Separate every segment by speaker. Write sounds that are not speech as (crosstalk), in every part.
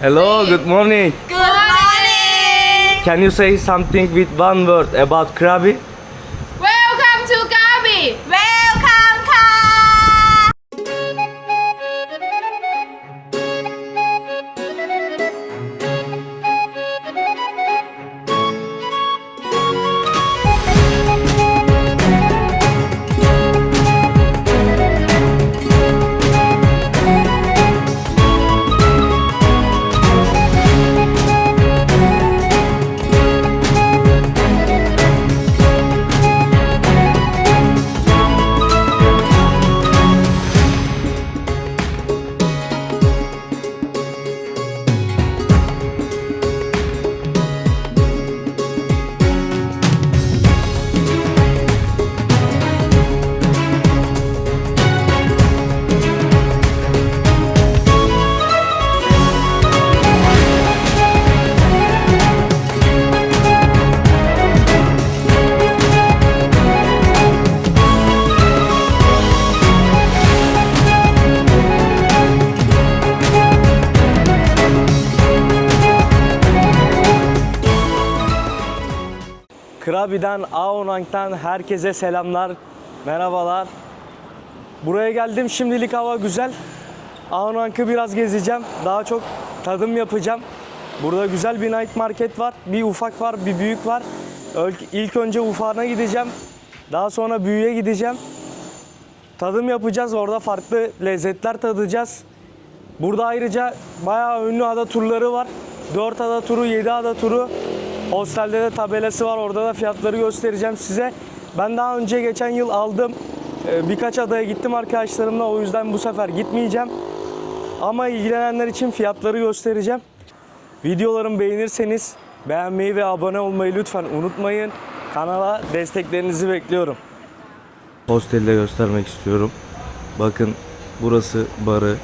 Speaker 1: Hello, good morning.
Speaker 2: Good morning.
Speaker 1: Can you say something with one word about Krabi? Aonang'dan herkese selamlar, merhabalar. Buraya geldim, şimdilik hava güzel. Aonang'ı biraz gezeceğim, daha çok tadım yapacağım. Burada güzel bir night market var, bir ufak var, bir büyük var. İlk önce ufağına gideceğim, daha sonra büyüğe gideceğim. Tadım yapacağız, orada farklı lezzetler tadacağız. Burada ayrıca bayağı ünlü ada turları var. 4 ada turu, 7 ada turu. Hostelde de tabelası var. Orada da fiyatları göstereceğim size. Ben daha önce geçen yıl aldım. Ee, Birkaç adaya gittim arkadaşlarımla. O yüzden bu sefer gitmeyeceğim. Ama ilgilenenler için fiyatları göstereceğim. Videolarımı beğenirseniz beğenmeyi ve abone olmayı lütfen unutmayın. Kanala desteklerinizi bekliyorum. Hosteli göstermek istiyorum. Bakın burası barı.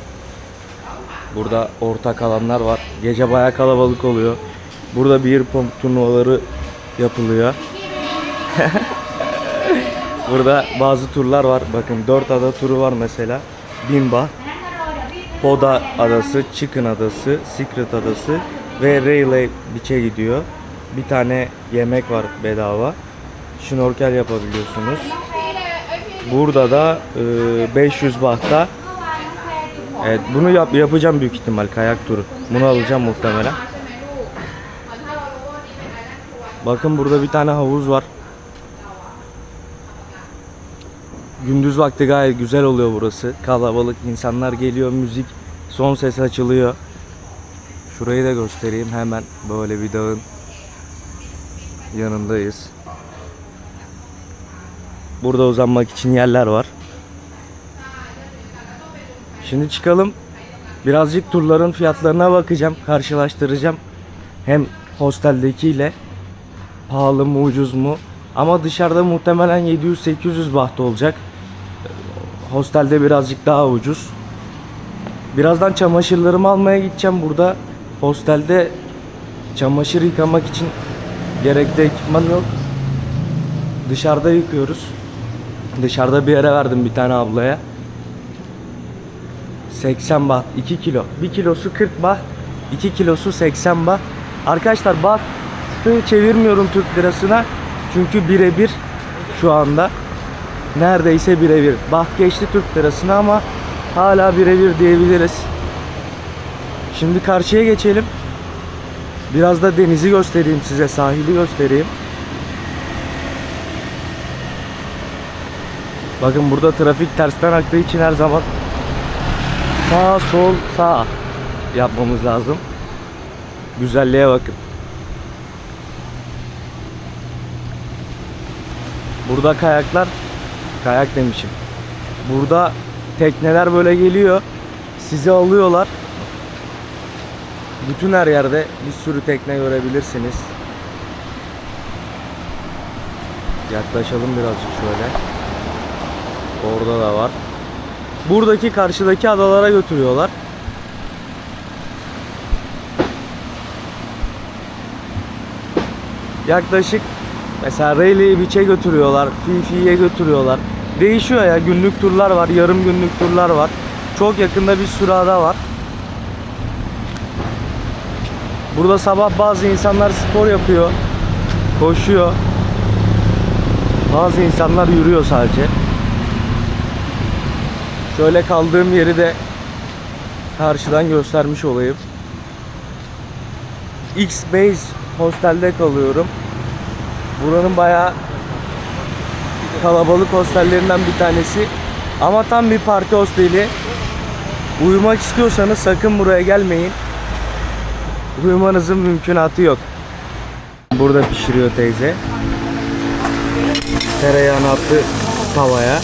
Speaker 1: Burada ortak alanlar var. Gece bayağı kalabalık oluyor. Burada bir pong turnuvaları yapılıyor. (laughs) Burada bazı turlar var. Bakın 4 ada turu var mesela. Bimba, Poda adası, Chicken adası, Secret adası ve Relay Beach'e gidiyor. Bir tane yemek var bedava. Şnorkel yapabiliyorsunuz. Burada da e, 500 bahta Evet bunu yap, yapacağım büyük ihtimal kayak turu. Bunu alacağım muhtemelen. Bakın burada bir tane havuz var. Gündüz vakti gayet güzel oluyor burası. Kalabalık insanlar geliyor, müzik, son ses açılıyor. Şurayı da göstereyim hemen böyle bir dağın yanındayız. Burada uzanmak için yerler var. Şimdi çıkalım. Birazcık turların fiyatlarına bakacağım, karşılaştıracağım. Hem hosteldekiyle pahalı mı, ucuz mu? Ama dışarıda muhtemelen 700-800 baht olacak. Hostelde birazcık daha ucuz. Birazdan çamaşırlarımı almaya gideceğim burada. Hostelde çamaşır yıkamak için gerekli ekipman yok. Dışarıda yıkıyoruz. Dışarıda bir yere verdim bir tane ablaya. 80 baht 2 kilo. 1 kilosu 40 baht. 2 kilosu 80 baht. Arkadaşlar bahtı çevirmiyorum Türk lirasına. Çünkü birebir şu anda. Neredeyse birebir. Baht geçti Türk lirasına ama hala birebir diyebiliriz. Şimdi karşıya geçelim. Biraz da denizi göstereyim size, sahili göstereyim. Bakın burada trafik tersten aktığı için her zaman sağ sol sağ yapmamız lazım. Güzelliğe bakın. Burada kayaklar kayak demişim. Burada tekneler böyle geliyor. Sizi alıyorlar. Bütün her yerde bir sürü tekne görebilirsiniz. Yaklaşalım birazcık şöyle. Orada da var. Buradaki karşıdaki adalara götürüyorlar. Yaklaşık mesela Rayleigh'i Beach'e götürüyorlar, Fifi'ye götürüyorlar. Değişiyor ya günlük turlar var, yarım günlük turlar var. Çok yakında bir sürü ada var. Burada sabah bazı insanlar spor yapıyor, koşuyor. Bazı insanlar yürüyor sadece. Şöyle kaldığım yeri de karşıdan göstermiş olayım. X Base hostelde kalıyorum. Buranın bayağı kalabalık hostellerinden bir tanesi. Ama tam bir parti hosteli. Uyumak istiyorsanız sakın buraya gelmeyin. Uyumanızın mümkünatı yok. Burada pişiriyor teyze. Tereyağını attı tavaya.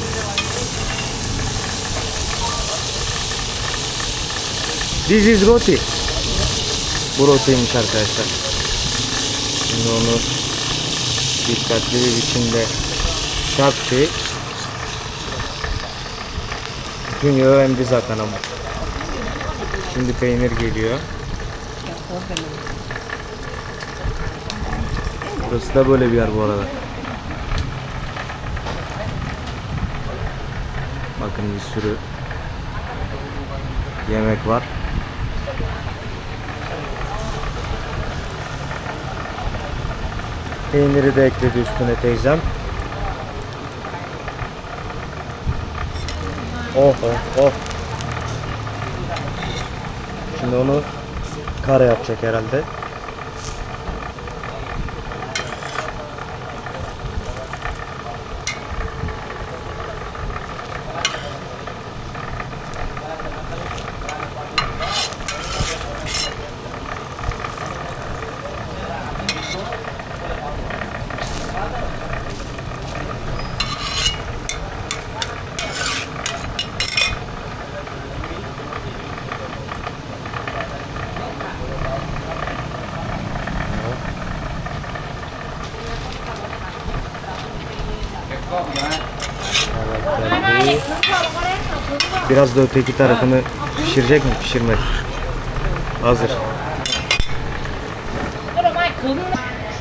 Speaker 1: This is roti. Bu rotiymiş arkadaşlar. Şimdi onu dikkatli bir biçimde çarptı. Bütün yağı emdi zaten ama. Şimdi peynir geliyor. Burası da böyle bir yer bu arada. Bakın bir sürü yemek var. Peyniri de ekledi üstüne teyzem. Oh oh oh. Şimdi onu kare yapacak herhalde. Geldi. Biraz da öteki tarafını pişirecek mi? Pişirmedi. Hazır.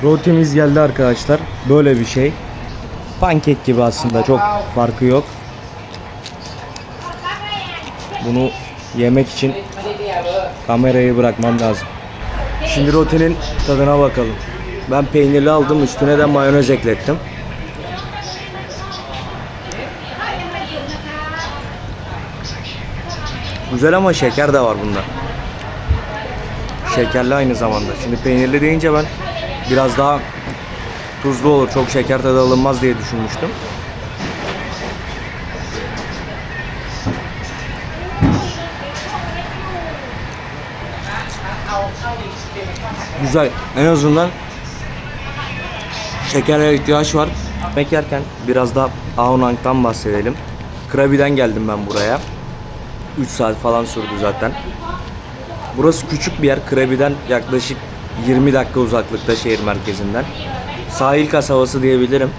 Speaker 1: Rotimiz geldi arkadaşlar. Böyle bir şey. Pankek gibi aslında çok farkı yok. Bunu yemek için kamerayı bırakmam lazım. Şimdi rotinin tadına bakalım. Ben peynirli aldım üstüne de mayonez eklettim. Güzel ama şeker de var bunda. Şekerli aynı zamanda. Şimdi peynirli deyince ben biraz daha tuzlu olur. Çok şeker tadı alınmaz diye düşünmüştüm. Güzel. En azından şekere ihtiyaç var. Yemek yerken biraz da Aonang'dan bahsedelim. Krabi'den geldim ben buraya. 3 saat falan sürdü zaten. Burası küçük bir yer. Krabi'den yaklaşık 20 dakika uzaklıkta şehir merkezinden. Sahil kasabası diyebilirim.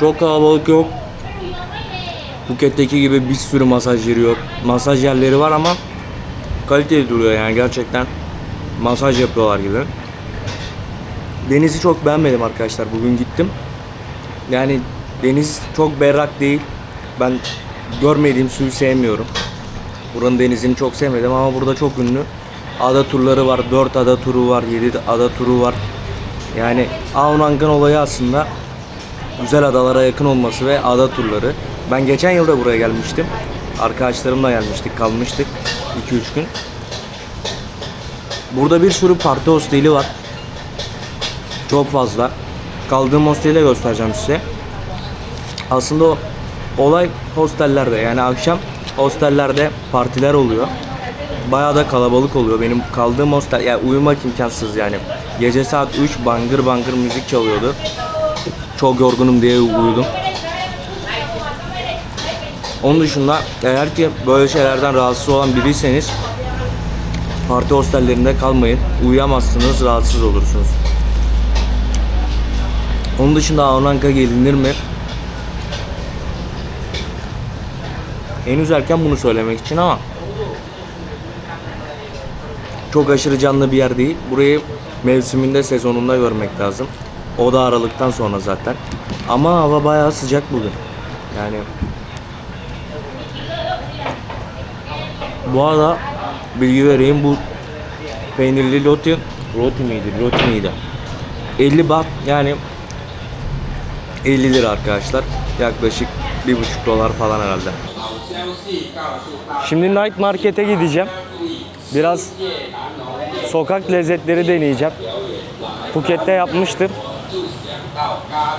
Speaker 1: Çok kalabalık yok. Phuket'teki gibi bir sürü masaj yeri yok. Masaj yerleri var ama kaliteli duruyor yani gerçekten masaj yapıyorlar gibi. Denizi çok beğenmedim arkadaşlar. Bugün gittim. Yani deniz çok berrak değil. Ben görmediğim suyu sevmiyorum. Buranın denizini çok sevmedim ama burada çok ünlü. Ada turları var. 4 ada turu var. 7 ada turu var. Yani Aonang'ın olayı aslında güzel adalara yakın olması ve ada turları. Ben geçen yılda buraya gelmiştim. Arkadaşlarımla gelmiştik, kalmıştık 2-3 gün. Burada bir sürü parti hosteli var. Çok fazla. Kaldığım hosteli göstereceğim size. Aslında o olay hostellerde yani akşam hostellerde partiler oluyor. Bayağı da kalabalık oluyor. Benim kaldığım hostel ya yani uyumak imkansız yani. Gece saat 3 bangır bangır müzik çalıyordu. Çok yorgunum diye uyudum. Onun dışında eğer ki böyle şeylerden rahatsız olan biriyseniz parti hostellerinde kalmayın. Uyuyamazsınız, rahatsız olursunuz. Onun dışında Aonang'a gelinir mi? Henüz erken bunu söylemek için ama çok aşırı canlı bir yer değil. Burayı mevsiminde, sezonunda görmek lazım. O da Aralık'tan sonra zaten. Ama hava bayağı sıcak bugün. Yani bu arada bilgi vereyim bu peynirli roti. Roti miydi? Roti miydi? 50 baht yani 50 lira arkadaşlar. Yaklaşık 1,5 dolar falan herhalde. Şimdi night market'e gideceğim. Biraz sokak lezzetleri deneyeceğim. Phuket'te yapmıştım.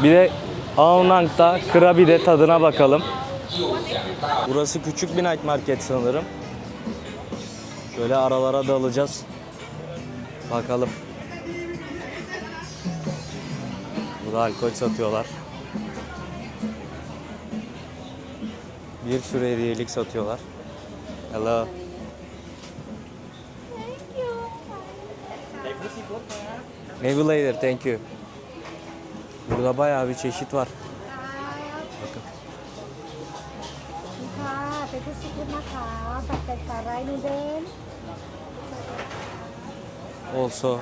Speaker 1: Bir de Aonang'da Krabi'de tadına bakalım. Burası küçük bir night market sanırım. Şöyle aralara dalacağız. Bakalım. Burada alkol satıyorlar. Bir sürü hediyelik satıyorlar. Hello. Maybe later, thank you. Burada bayağı bir çeşit var.
Speaker 3: ค่ะเป็นผู้ซิคุนะคะตัดแต่สาหร่ายนูเดน
Speaker 1: Also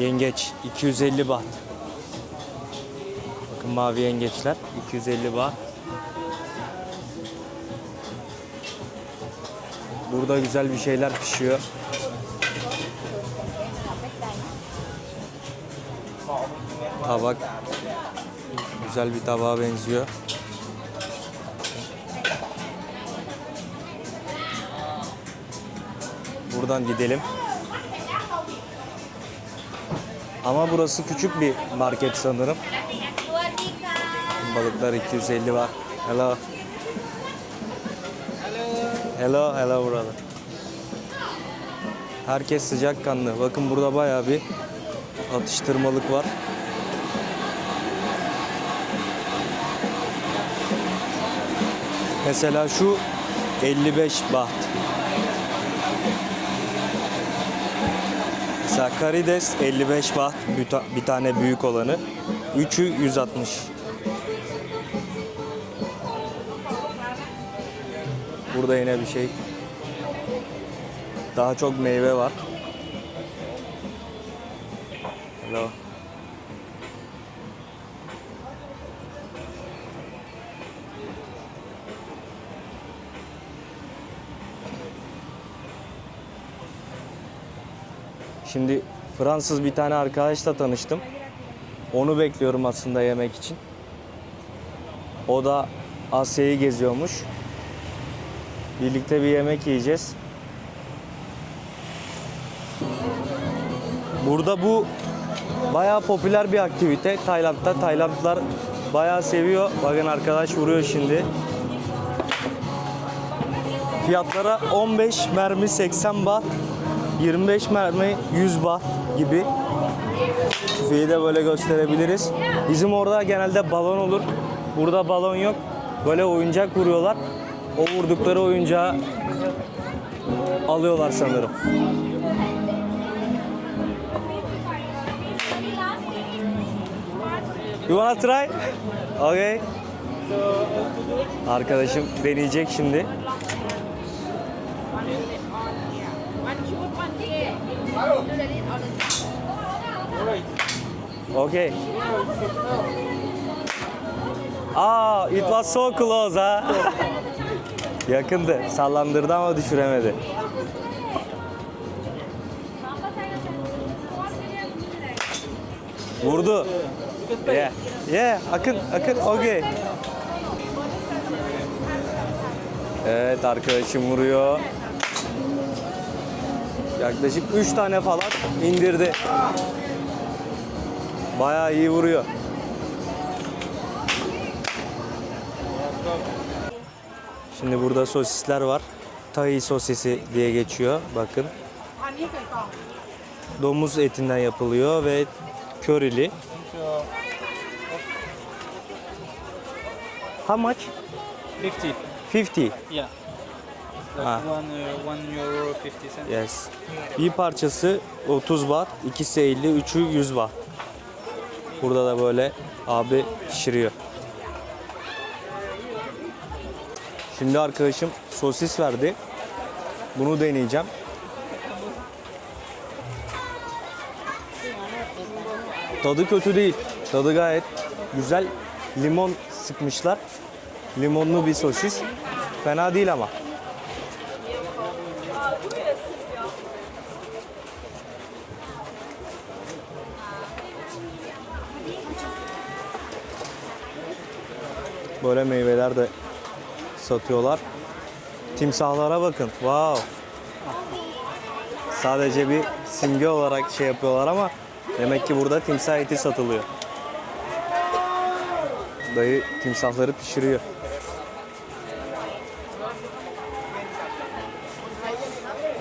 Speaker 1: Yengeç 250 baht. Bakın mavi yengeçler 250 baht. Burada güzel bir şeyler pişiyor. Tabak güzel bir tabağa benziyor. Buradan gidelim. Ama burası küçük bir market sanırım. Balıklar 250 var. Hello. Hello, hello brother. Herkes sıcakkanlı. Bakın burada bayağı bir atıştırmalık var. Mesela şu 55 baht. Mesela karides 55 baht bir tane büyük olanı. Üçü 160. Burada yine bir şey. Daha çok meyve var. Hello. Şimdi Fransız bir tane arkadaşla tanıştım. Onu bekliyorum aslında yemek için. O da Asya'yı geziyormuş. Birlikte bir yemek yiyeceğiz. Burada bu bayağı popüler bir aktivite Tayland'da. Taylandlılar bayağı seviyor. Bakın arkadaş vuruyor şimdi. Fiyatlara 15 mermi 80 baht, 25 mermi 100 baht gibi. Tüfeği de böyle gösterebiliriz. Bizim orada genelde balon olur. Burada balon yok. Böyle oyuncak vuruyorlar. O vurdukları oyuncağı alıyorlar sanırım. You wanna try? Okay. Arkadaşım deneyecek şimdi. Okay. Aa, it was so close ha. (laughs) Yakındı. Sallandırdı ama düşüremedi. Vurdu. Yeah. Yeah, akın, akın. Okay. Evet, arkadaşım vuruyor. Yaklaşık 3 tane falan indirdi. Bayağı iyi vuruyor. Şimdi burada sosisler var. Tahi sosisi diye geçiyor. Bakın. Domuz etinden yapılıyor ve körili. How much?
Speaker 4: 50.
Speaker 1: 50.
Speaker 4: Yeah.
Speaker 1: Ah.
Speaker 4: Like one, uh, one euro 50 cents.
Speaker 1: Yes. Bir parçası 30 baht, ikisi 50, üçü 100 baht. Burada da böyle abi pişiriyor. Şimdi arkadaşım sosis verdi. Bunu deneyeceğim. Tadı kötü değil. Tadı gayet güzel. Limon sıkmışlar. Limonlu bir sosis. Fena değil ama. Böyle meyveler de satıyorlar. Timsahlara bakın. Wow. Sadece bir simge olarak şey yapıyorlar ama demek ki burada timsah eti satılıyor. Dayı timsahları pişiriyor.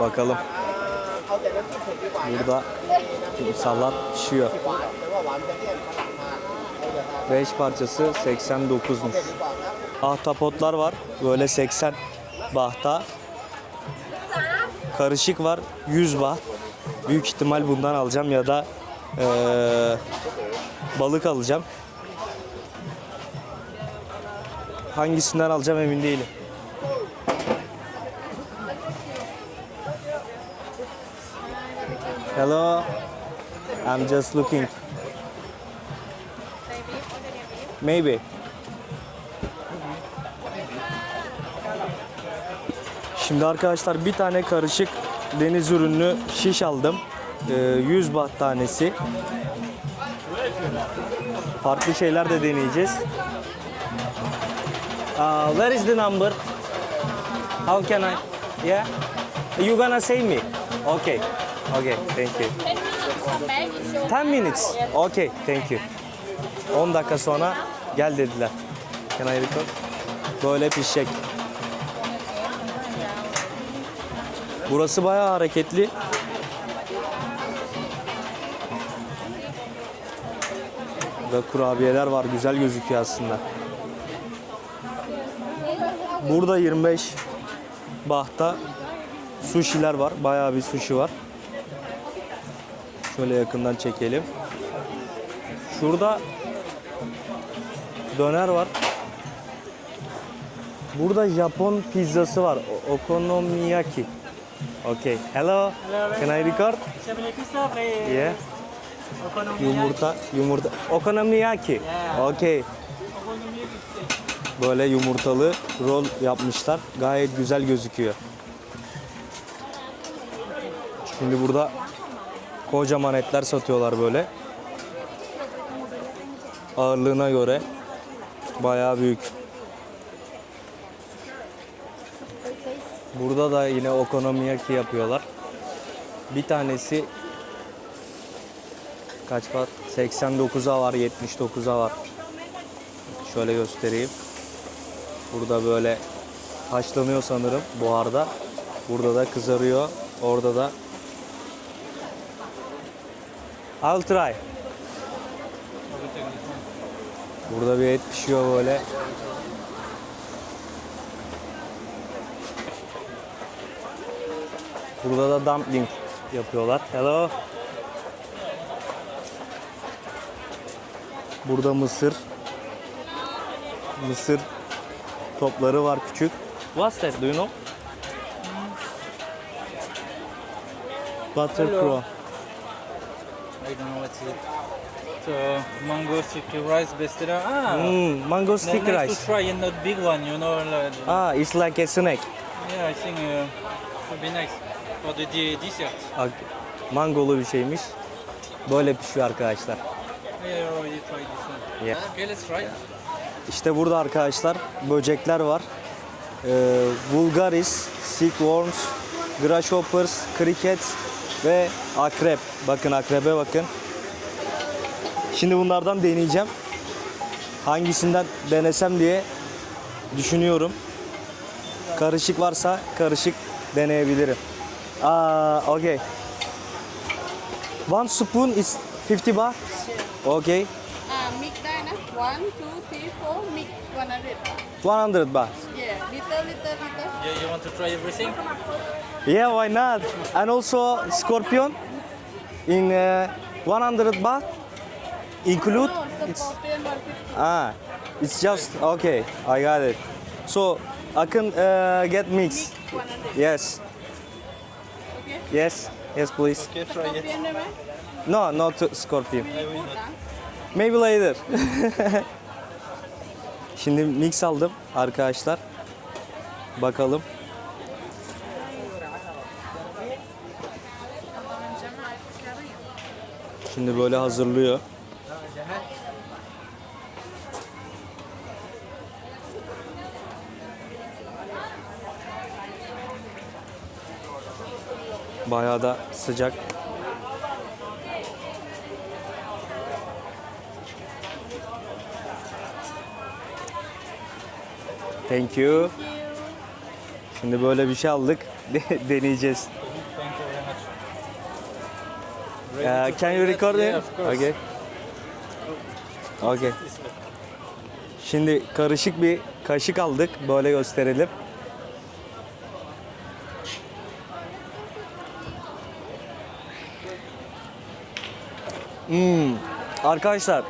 Speaker 1: Bakalım. Burada timsahlar pişiyor. 5 parçası 89'muş. Ahtapotlar var. Böyle 80 bahta. Karışık var 100 baht. Büyük ihtimal bundan alacağım ya da eee, balık alacağım. Hangisinden alacağım emin değilim. Hello. I'm just looking. Maybe. Şimdi arkadaşlar bir tane karışık deniz ürünlü şiş aldım. Ee, 100 baht tanesi. Farklı şeyler de deneyeceğiz. Uh, where is the number? How can I? Yeah? You gonna save me? Okay. Okay, thank you. 10 minutes. Okay, thank you. 10 dakika sonra gel dediler. Can I record? Böyle pişecek. Burası bayağı hareketli. Ve kurabiyeler var. Güzel gözüküyor aslında. Burada 25 bahta sushi'ler var. Bayağı bir sushi var. Şöyle yakından çekelim. Şurada döner var. Burada Japon pizzası var. Okonomiyaki. Okay. Hello. Can I record? Yeah. Yumurta, yumurta. Okonomiyaki. Okay. Böyle yumurtalı rol yapmışlar. Gayet güzel gözüküyor. Şimdi burada kocaman etler satıyorlar böyle. Ağırlığına göre bayağı büyük. Burada da yine okonomiyaki yapıyorlar. Bir tanesi kaç var? 89'a var, 79'a var. Şöyle göstereyim. Burada böyle haşlanıyor sanırım buharda. Burada da kızarıyor. Orada da I'll try. Burada bir et pişiyor böyle. Burada da dumpling yapıyorlar. Hello. Burada mısır. Mısır topları var küçük. What's that? Do you know? Butter prawn.
Speaker 4: I don't know what's it. So mango sticky rice bestera. Ah,
Speaker 1: Mm, mango stick
Speaker 4: nice
Speaker 1: rice.
Speaker 4: to try and not big one. You know. Like,
Speaker 1: Ah, it's like a snack.
Speaker 4: yeah, I think uh, would be nice the de- dessert.
Speaker 1: Mangolu bir şeymiş. Böyle pişiyor arkadaşlar.
Speaker 4: I already tried this one.
Speaker 1: Yeah.
Speaker 4: Okay, let's try.
Speaker 1: İşte burada arkadaşlar böcekler var. Ee, Vulgaris, silkworms, grasshoppers, crickets ve akrep. Bakın akrebe bakın. Şimdi bunlardan deneyeceğim. Hangisinden denesem diye düşünüyorum. Karışık varsa karışık deneyebilirim. Uh, okay. One spoon is 50 baht? Okay.
Speaker 2: Uh, mix that. One, two, three, four, mix 100 baht.
Speaker 1: 100 baht.
Speaker 2: Yeah, little, little, little.
Speaker 4: You, you want to try everything?
Speaker 1: Yeah, why not? And also scorpion in uh, 100 baht include
Speaker 2: No,
Speaker 1: it's ah it's just okay I got it so I can uh, get mix yes Yes, yes, please.
Speaker 4: Okay, try it.
Speaker 1: No, not scorpion. Maybe later. (laughs) Şimdi mix aldım arkadaşlar. Bakalım. Şimdi böyle hazırlıyor. Bayağı da sıcak. Thank you. Şimdi böyle bir şey aldık. (laughs) Deneyeceğiz. Uh, can you record it? Okay. Okay. Şimdi karışık bir kaşık aldık. Böyle gösterelim. Hmm. Arkadaşlar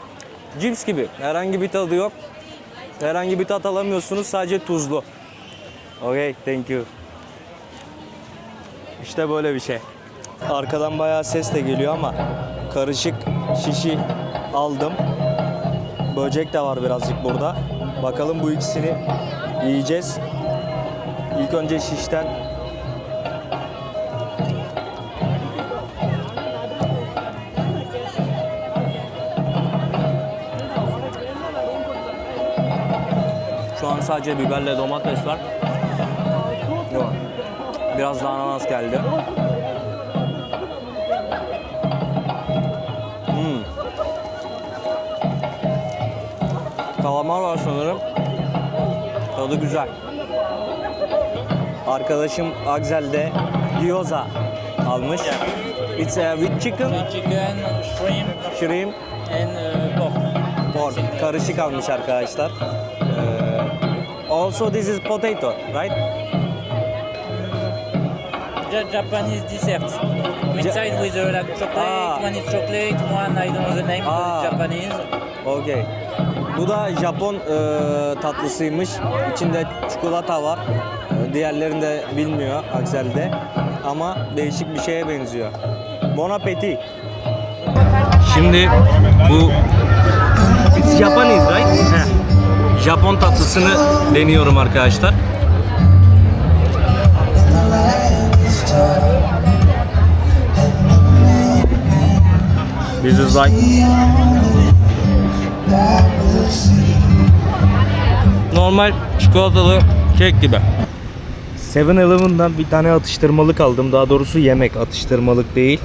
Speaker 1: cips gibi. Herhangi bir tadı yok. Herhangi bir tat alamıyorsunuz. Sadece tuzlu. Okay, thank you. İşte böyle bir şey. Arkadan bayağı ses de geliyor ama karışık şişi aldım. Böcek de var birazcık burada. Bakalım bu ikisini yiyeceğiz. İlk önce şişten Şu an sadece biberle domates var. Biraz da ananas geldi. Hmm. Kalamar var sanırım. Tadı güzel. Arkadaşım Axel de gyoza almış. It's a with chicken,
Speaker 4: Chicken, shrimp,
Speaker 1: shrimp,
Speaker 4: and uh, pork.
Speaker 1: pork. Karışık almış arkadaşlar. Also this is potato, right?
Speaker 4: Ja- Japanese dessert. Inside with uh, like chocolate,
Speaker 1: Ah.
Speaker 4: one is chocolate, one I don't know the name,
Speaker 1: Ah.
Speaker 4: but Japanese.
Speaker 1: Okey. Bu da Japon e, tatlısıymış. İçinde çikolata var. E, diğerlerini de bilmiyor Axel'de. Ama değişik bir şeye benziyor. Bon appetit. Şimdi bu It's Japanese right? Japon tatlısını deniyorum arkadaşlar. This is like normal çikolatalı kek gibi. 7-Eleven'dan bir tane atıştırmalık aldım. Daha doğrusu yemek atıştırmalık değil.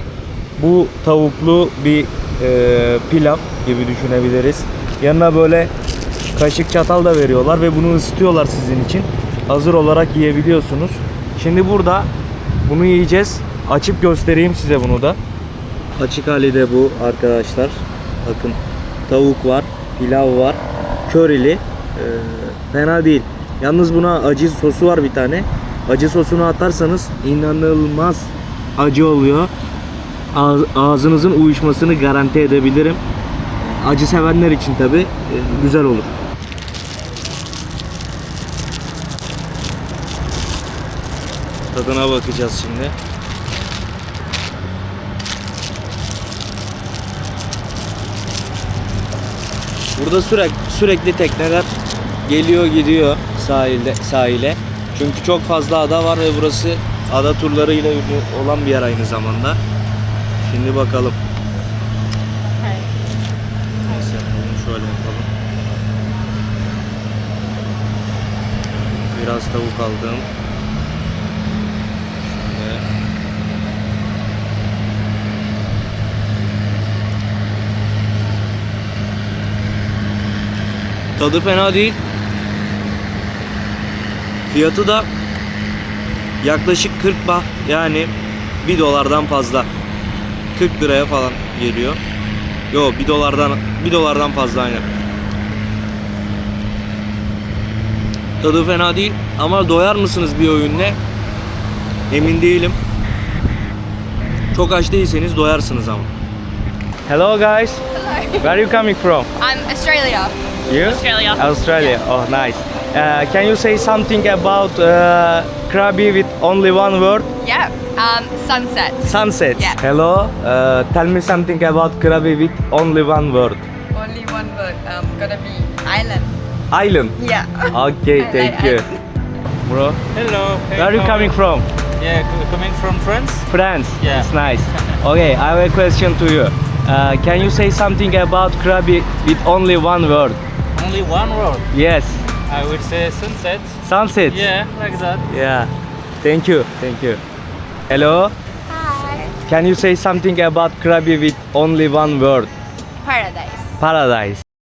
Speaker 1: Bu tavuklu bir e, pilav gibi düşünebiliriz. Yanına böyle kaşık çatal da veriyorlar ve bunu ısıtıyorlar sizin için. Hazır olarak yiyebiliyorsunuz. Şimdi burada bunu yiyeceğiz. Açıp göstereyim size bunu da. Açık hali de bu arkadaşlar. Bakın tavuk var, pilav var, körili. Ee, fena değil. Yalnız buna acı sosu var bir tane. Acı sosunu atarsanız inanılmaz acı oluyor. Ağ- Ağzınızın uyuşmasını garanti edebilirim. Acı sevenler için tabi güzel olur. Tadına bakacağız şimdi. Burada sürekli sürekli tekneler geliyor gidiyor sahilde sahile. Çünkü çok fazla ada var ve burası ada turlarıyla ünlü olan bir yer aynı zamanda. Şimdi bakalım. Neyse bunu şöyle yapalım. Biraz tavuk aldım. Şöyle. Tadı fena değil. Fiyatı da yaklaşık 40 bah yani 1 dolardan fazla. 40 liraya falan geliyor. Yo 1 dolardan 1 dolardan fazla aynen. Tadı fena değil ama doyar mısınız bir öğünle? Emin değilim. Çok aç değilseniz doyarsınız ama. Hello guys. Where are you coming from?
Speaker 5: I'm Australia.
Speaker 1: You?
Speaker 5: Australia.
Speaker 1: Australia. Oh, nice. Uh, can you say something about uh, Krabi with only one word?
Speaker 5: Yeah. Um, sunsets.
Speaker 1: Sunset.
Speaker 5: Yeah.
Speaker 1: Hello. Uh, tell me something about Krabi with only one word.
Speaker 5: Only one word. Um, gonna be island.
Speaker 1: Island.
Speaker 5: Yeah. (laughs)
Speaker 1: Okay, thank you. Bro,
Speaker 4: Hello.
Speaker 1: where are you coming from?
Speaker 4: Yeah, coming from France.
Speaker 1: France.
Speaker 4: Yeah.
Speaker 1: It's nice. (laughs) Okay, I have a question to you. Uh, can you say something about Krabi with only one word?
Speaker 4: Only one word.
Speaker 1: Yes.
Speaker 4: I would say sunset.
Speaker 1: Sunset.
Speaker 4: Yeah, like that.
Speaker 1: Yeah. Thank you. Thank you. Hello.
Speaker 3: Hi
Speaker 1: Can you say something about Krabi with only one word?
Speaker 5: Paradise.
Speaker 1: Paradise.